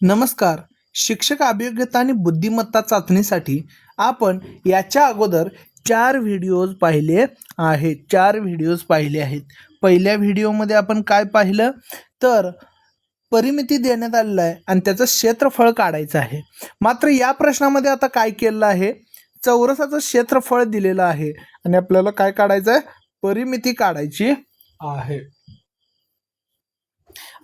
नमस्कार. शिक्षक अभियोग्यता आणि बुद्धिमत्ता चाचणीसाठी आपण याच्या अगोदर चार व्हिडिओज पाहिले आहेत. चार व्हिडिओज पाहिले आहेत. पहिल्या व्हिडिओमध्ये आपण काय पाहिलं? तर परिमिती देण्यात आलेलं आहे आणि त्याचं क्षेत्रफळ काढायचं आहे. मात्र या प्रश्नामध्ये आता काय केलेलं आहे? चौरसाचं क्षेत्रफळ दिलेलं आहे. आणि आपल्याला काय काढायचं आहे? परिमिती काढायची आहे.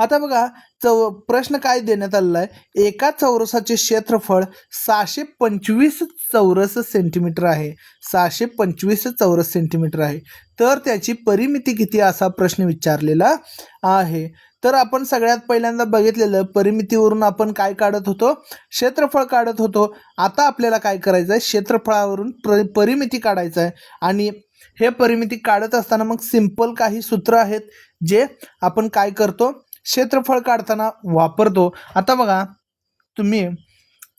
आता बघा चौ प्रश्न काय देण्यात आलेला आहे एका चौरसाचे क्षेत्रफळ सहाशे पंचवीस चौरस सेंटीमीटर आहे. सहाशे पंचवीस चौरस सेंटीमीटर आहे. तर त्याची परिमिती किती असा प्रश्न विचारलेला आहे. तर आपण सगळ्यात पहिल्यांदा बघितलेलं परिमितीवरून आपण काय काढत होतो? क्षेत्रफळ काढत होतो. आता आपल्याला काय करायचं आहे क्षेत्रफळावरून प्र परिमिती काढायचं आहे. आणि हे परिमिती काढत असताना मग सिंपल काही सूत्र आहेत जे आपण काय करतो? क्षेत्रफळ काढताना वापरतो. आता बघा तुम्ही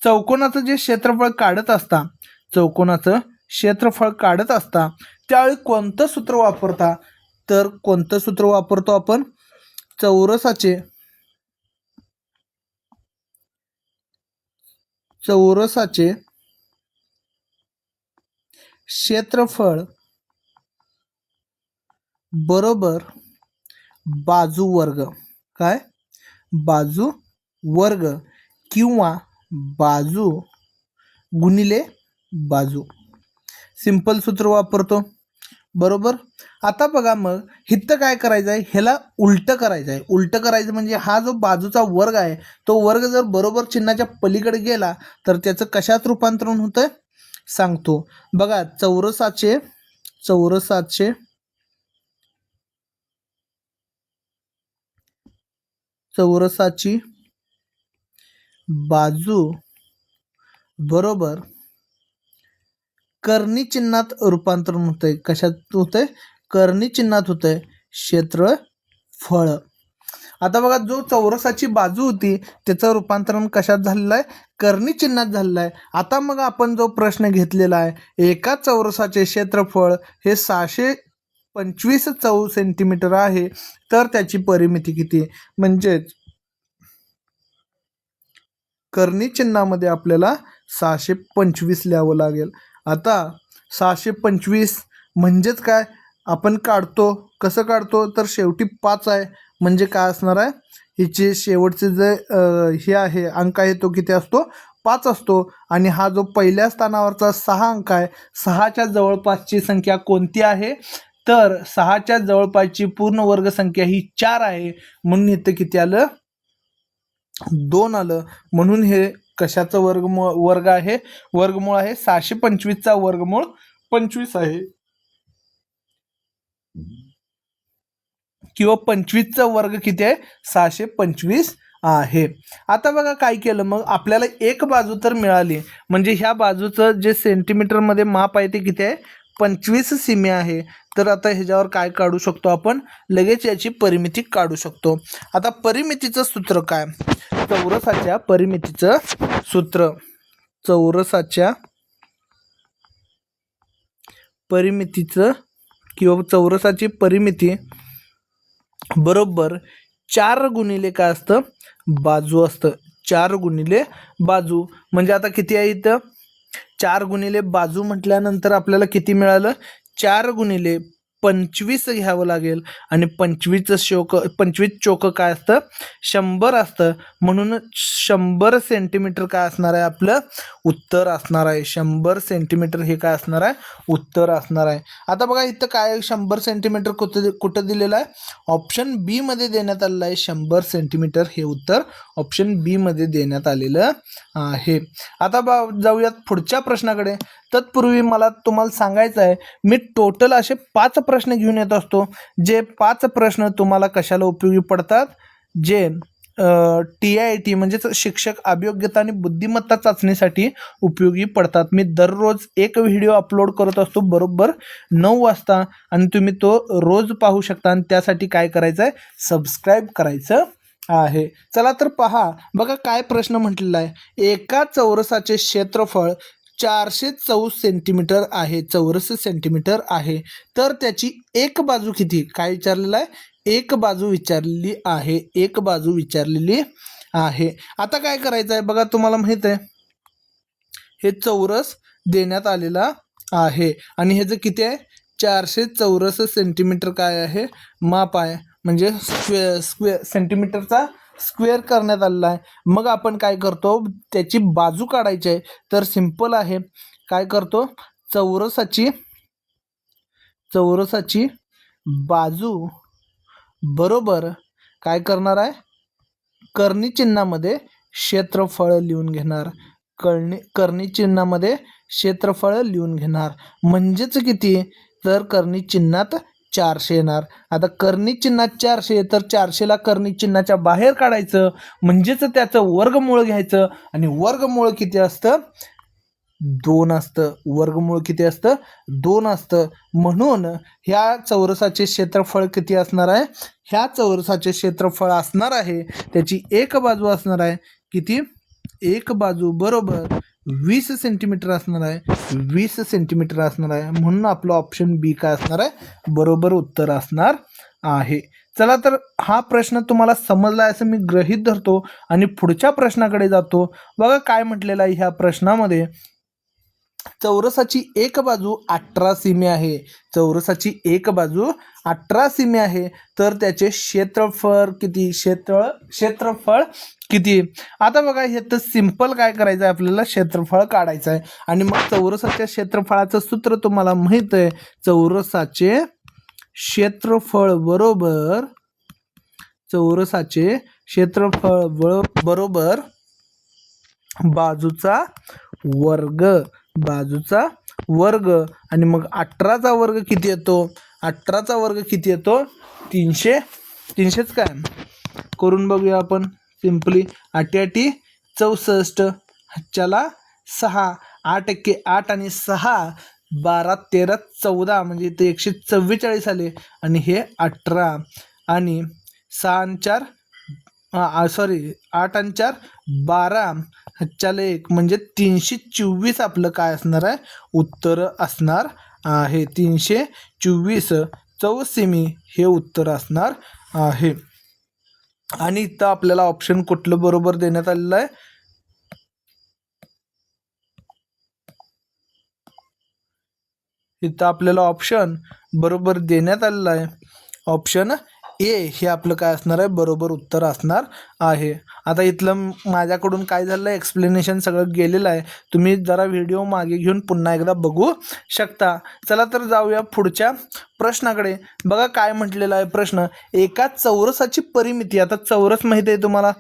चौकोनाचं जे क्षेत्रफळ काढत असता चौकोनाचं क्षेत्रफळ काढत असता त्यावेळी कोणतं सूत्र वापरता? तर कोणतं सूत्र वापरतो आपण? चौरसाचे चौरसाचे क्षेत्रफळ बरोबर बाजू वर्ग काय? बाजू वर्ग किंवा बाजू गुणिले बाजू. सिंपल सूत्र वापरतो. बरोबर? आता बघा मग हिथं काय करायचं आहे ह्याला उलटं करायचं आहे उलटं करायचं म्हणजे हा जो बाजूचा वर्ग आहे तो वर्ग जर बरोबर चिन्हाच्या पलीकडे गेला तर त्याचं कशात रूपांतरण होतं सांगतो. बघा चौरसाचे चौरसाचे चौरसाची बाजू बरोबर कर्णी चिन्हात रूपांतरण होतंय. कशात होतंय? कर्णी चिन्हात होतंय. क्षेत्रफळ आता बघा जो चौरसाची बाजू होती त्याचं रूपांतरण कशात झालेलं आहे? कर्णी चिन्हात झालेलं आहे. आता मग आपण जो प्रश्न घेतलेला आहे एका चौरसाचे क्षेत्रफळ हे सहाशे पंचवीस चौ सेंटीमीटर आहे तर त्याची परिमिती किती? म्हणजेच कर्णी चिन्हामध्ये आपल्याला सहाशे पंचवीस लिहावं लागेल. आता सहाशे पंचवीस म्हणजेच काय? आपण काढतो. कसं काढतो? तर शेवटी पाच आहे. म्हणजे काय असणार आहे? हिचे शेवटचे जे हे आहे अंक आहे तो किती असतो? पाच असतो. आणि हा जो पहिल्या स्थानावरचा सहा अंक आहे सहाच्या जवळपासची संख्या कोणती आहे? तर सहाच्या जवळपासची पूर्ण वर्ग संख्या ही चार आहे. म्हणून इथं किती आलं? दोन आलं. म्हणून हे कशाचं वर्गमूळ वर्ग आहे? वर्गमूळ आहे सहाशे पंचवीसचा वर्गमूळ पंचवीस आहे. किंवा पंचवीसचा वर्ग किती आहे? सहाशे पंचवीस आहे. आता बघा काय केलं. मग आपल्याला एक बाजू तर मिळाली. म्हणजे ह्या बाजूचं जे सेंटीमीटरमध्ये माप आहे ते किती आहे? पंचवीस सीमे आहे. तर आता ह्याच्यावर काय काढू शकतो आपण? लगेच याची परिमिती काढू शकतो. आता परिमितीचं सूत्र काय? चौरसाच्या परिमितीचं सूत्र. चौरसाच्या परिमितीचं किंवा चौरसाची परिमिती बरोबर चार गुणिले काय असतं? बाजू असतं. चार गुणिले बाजू. म्हणजे आता किती आहे इथं? चार गुणिले बाजू म्हटल्यानंतर आपल्याला किती मिळालं? चार गुणिले पंचवीस घ्यावं लागेल. आणि पंचवीसचं शोक पंचवीस चोक काय असतं? शंभर असतं. म्हणून शंभर सेंटीमीटर काय असणार आहे आपलं? उत्तर असणार आहे. शंभर सेंटीमीटर हे काय असणार आहे? उत्तर असणार आहे. आता बघा इथं काय शंभर सेंटीमीटर कुठं कुठं दिलेलं आहे? ऑप्शन बीमध्ये देण्यात आलेलं आहे शंभर सेंटीमीटर हे उत्तर. ऑप्शन बीमध्ये देण्यात आलेलं आहे. आता बा जाऊयात पुढच्या प्रश्नाकडे. तत्पूर्वी मला तुम्हाला सांगायचं आहे मी टोटल असे पाच प्रश्न प्रश्न घेऊन येत असतो जे पाच प्रश्न तुम्हाला कशाला उपयोगी पडतात? जे टी आय टी म्हणजेच शिक्षक अभियोग्यता आणि बुद्धिमत्ता चाचणीसाठी उपयोगी पडतात. मी दररोज एक व्हिडिओ अपलोड करत असतो बरोबर नऊ वाजता आणि तुम्ही तो रोज पाहू शकता आणि त्यासाठी काय करायचं आहे सबस्क्राईब करायचं आहे. चला तर पहा बघा काय प्रश्न म्हटलेला आहे. एका चौरसाचे क्षेत्रफळ चारशे चौस सेंटीमीटर आहे चौरस सेंटीमीटर आहे. तर त्याची एक बाजू किती? काय विचारलेलं आहे? एक बाजू विचारलेली आहे एक बाजू विचारलेली आहे. आता काय करायचं आहे बघा तुम्हाला माहीत आहे. हे चौरस देण्यात आलेला आहे. आणि ह्याचं किती आहे? चारशे चौरस सेंटीमीटर काय आहे? माप आहे. म्हणजे स्क्वे स्क्वे सेंटीमीटरचा स्क्वेअर करण्यात आलेला आहे. मग आपण काय करतो? त्याची बाजू काढायची आहे. तर सिंपल आहे. काय करतो? चौरसाची चौरसाची बाजू बरोबर काय करणार आहे? कर्णी चिन्हामध्ये क्षेत्रफळ लिहून घेणार. कर्णी कर्णी चिन्हामध्ये क्षेत्रफळ लिहून घेणार. म्हणजेच किती? तर कर्णी चिन्हात चारशे येणार. आता कर्णी चिन्हात चारशे तर चारशेला कर्णी चिन्हाच्या बाहेर काढायचं. म्हणजेच त्याचं वर्गमूळ घ्यायचं. आणि वर्गमूळ किती असतं? दोन असतं. वर्गमूळ किती असतं? दोन असतं. म्हणून ह्या चौरसाचे क्षेत्रफळ किती असणार आहे? ह्या चौरसाचे क्षेत्रफळ असणार आहे. त्याची एक बाजू असणार आहे. किती? एक बाजू. बरोबर. वीस सेंटीमीटर असणार आहे. वीस सेंटीमीटर असणार आहे. म्हणून आपलं ऑप्शन बी काय असणार आहे? बरोबर उत्तर असणार आहे. चला तर हा प्रश्न तुम्हाला समजला आहे असं मी ग्रहित धरतो आणि पुढच्या प्रश्नाकडे जातो. बघा काय म्हटलेलं आहे ह्या प्रश्नामध्ये. चौरसाची एक बाजू अठरा सिमी आहे. चौरसाची एक बाजू अठरा सिमी आहे. तर त्याचे क्षेत्रफळ किती? क्षेत्र क्षेत्रफळ किती? आता बघा हे तर सिंपल काय करायचं आहे आपल्याला क्षेत्रफळ काढायचं आहे आणि मग चौरसाच्या क्षेत्रफळाचं सूत्र तुम्हाला माहीत आहे चौरसाचे क्षेत्रफळ बरोबर चौरसाचे क्षेत्रफळ बरोबर बाजूचा वर्ग. बाजूचा वर्ग आणि मग अठराचा वर्ग किती येतो? अठराचा वर्ग किती येतो? तीनशे तीनशेच काय? करून बघूया आपण. सिम्पली आठी आठी चौसष्ट हच्च्याला सहा आठ एक्के आठ आणि सहा बारा तेरा चौदा म्हणजे ते एकशे चव्वेचाळीस आले. आणि हे अठरा. आणि सहा आणि चार सॉरी आठ आणि चार बारा. ह्याच्याला एक म्हणजे तीनशे चोवीस आपलं काय असणार आहे? उत्तर असणार आहे. तीनशे चोवीस. चौसेमी हे उत्तर असणार आहे. आणि इथं आपल्याला ऑप्शन कुठलं बरोबर देण्यात आलेलं आहे? इथं आपल्याला ऑप्शन बरोबर देण्यात आलेलं आहे. ऑप्शन ए हे आपलं काय असणार आहे? बरोबर उत्तर असणार आहे. आता इथलं माझ्याकडून काय झालं? आहे एक्सप्लेनेशन सगळं गेलेलं आहे. तुम्ही जरा व्हिडिओ मागे घेऊन पुन्हा एकदा बघू शकता. चला तर जाऊया पुढच्या प्रश्नाकडे. बघा काय म्हटलेलं आहे प्रश्न. एका चौरसाची परिमिती. आता चौरस माहिती आहे तुम्हाला?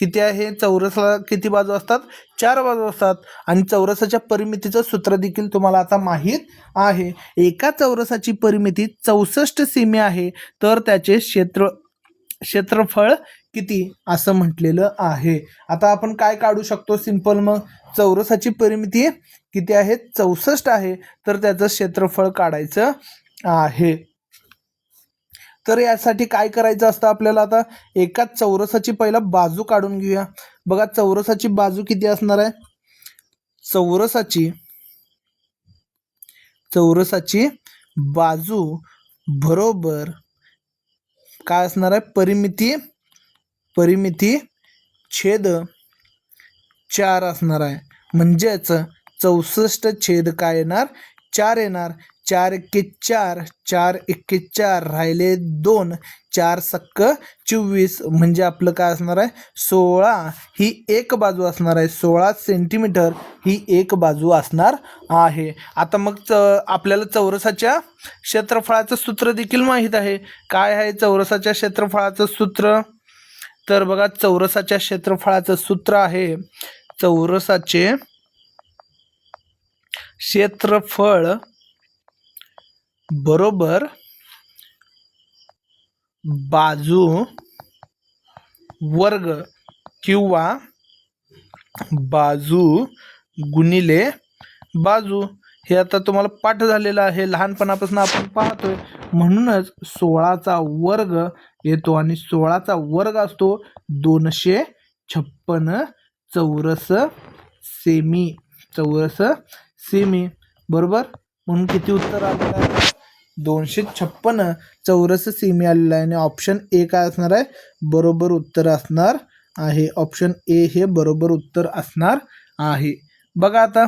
किती आहे? चौरसला किती बाजू असतात? चार बाजू असतात. आणि चौरसाच्या परिमितीचं सूत्र देखील तुम्हाला आता माहीत आहे. एका चौरसाची परिमिती चौसष्ट सीमे आहे. तर त्याचे क्षेत्र क्षेत्रफळ किती? असं म्हटलेलं आहे. आता आपण काय काढू शकतो? सिंपल मग. चौरसाची परिमिती किती आहे? चौसष्ट आहे. तर त्याचं क्षेत्रफळ काढायचं आहे. तर यासाठी काय करायचं असतं आपल्याला आता? एका चौरसाची पहिला बाजू काढून घेऊया. बघा चौरसाची बाजू किती असणार आहे? चौरसाची चौरसाची बाजू बरोबर काय असणार आहे? परिमिती परिमिती छेद चार असणार आहे. म्हणजेच चौसष्ट छेद काय येणार? चार येणार. चार एक्के चार चार एक्के चार राहिले दोन चार सक्क चोवीस. म्हणजे आपलं काय असणार आहे? सोळा ही एक बाजू असणार आहे. सोळा सेंटीमीटर ही एक बाजू असणार आहे. आता मग च आपल्याला चौरसाच्या क्षेत्रफळाचं सूत्र देखील माहीत आहे. काय आहे चौरसाच्या क्षेत्रफळाचं सूत्र? तर बघा चौरसाच्या क्षेत्रफळाचं सूत्र आहे. चौरसाचे क्षेत्रफळ बरोबर बाजू वर्ग किंवा बाजू गुणिले बाजू. हे आता तुम्हाला पाठ झालेलं आहे. लहानपणापासून आपण पाहतोय. म्हणूनच सोळाचा वर्ग येतो आणि सोळाचा वर्ग असतो दोनशे छप्पन चौरस सेमी. चौरस सेमी. बरोबर? म्हणून किती उत्तर आलेलं आहे? दोनशे छप्पन चौरस सेमी आलेलं आहे आणि ऑप्शन ए काय असणार आहे? बरोबर उत्तर असणार आहे. ऑप्शन ए हे बरोबर उत्तर असणार आहे. बघा आता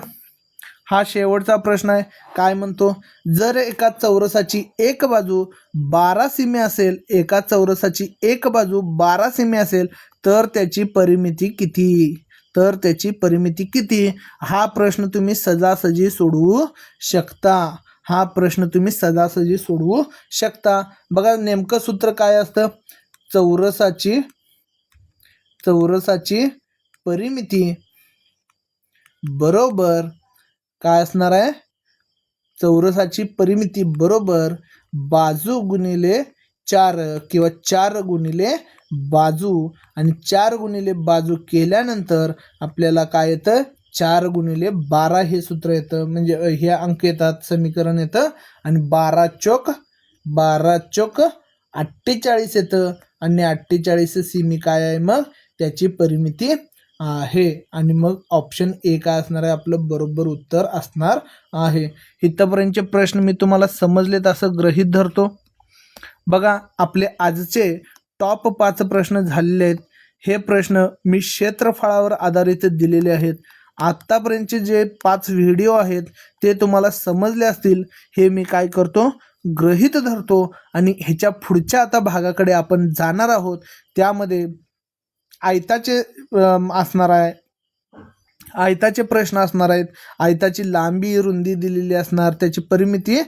हा शेवटचा प्रश्न आहे. काय म्हणतो? जर एका चौरसाची एक बाजू बारा सिमे असेल एका चौरसाची एक बाजू बारा सिमे असेल तर त्याची परिमिती किती? तर त्याची परिमिती किती? हा प्रश्न तुम्ही सजासजी सोडवू शकता. हा प्रश्न तुम्ही सजासजी सोडवू शकता. बघा नेमकं सूत्र काय असतं? चौरसाची चौरसाची परिमिती बरोबर काय असणार आहे? चौरसाची परिमिती बरोबर बाजू गुणिले चार किंवा चार गुणिले बाजू. आणि चार गुणिले बाजू केल्यानंतर आपल्याला काय येतं? चार गुणिले बारा हे सूत्र येतं. म्हणजे हे अंक येतात समीकरण येतं आणि बारा चोक बारा चोक अठ्ठेचाळीस येतं. आणि अठ्ठेचाळीस सीमी काय आहे मग? त्याची परिमिती आहे. आणि मग ऑप्शन ए काय असणार आहे? आपलं बरोबर उत्तर असणार आहे. इथपर्यंतचे प्रश्न मी तुम्हाला समजलेत असं ग्रहित धरतो. बघा आपले आजचे टॉप पाच प्रश्न झालेले आहेत. हे प्रश्न मी क्षेत्रफळावर आधारित दिलेले आहेत. आत्तापर्यंतचे जे पाच व्हिडिओ आहेत ते तुम्हाला समजले असतील. हे मी काय करतो? गृहीत धरतो आणि ह्याच्या पुढच्या आता भागाकडे आपण जाणार आहोत. त्यामध्ये आयताचे असणार आहे आयताचे प्रश्न असणार आहेत. आयताची लांबी रुंदी दिलेली असणार त्याची परिमिती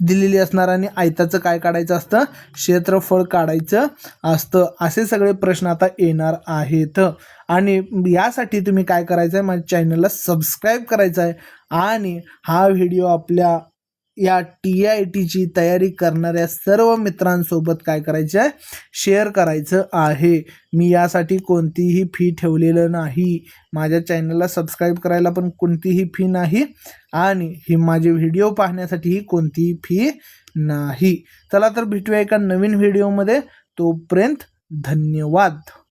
दिलेली असणार आणि आयताचं काय काढायचं असतं? क्षेत्रफळ काढायचं असतं. असे सगळे प्रश्न आता येणार आहेत. आणि यासाठी तुम्ही काय करायचं आहे माझ्या चॅनलला सबस्क्राईब करायचं आहे आणि हा व्हिडिओ आपल्या या टी आय टीची तयारी करणाऱ्या सर्व मित्रांसोबत काय करायचं आहे शेअर करायचं आहे. मी यासाठी कोणतीही फी ठेवलेलं नाही. माझ्या चॅनलला सबस्क्राईब करायला पण कोणतीही फी नाही. आणि ही माझे व्हिडिओ पाहण्यासाठीही कोणतीही फी नाही. चला तर भेटूया एका नवीन व्हिडिओमध्ये तोपर्यंत धन्यवाद.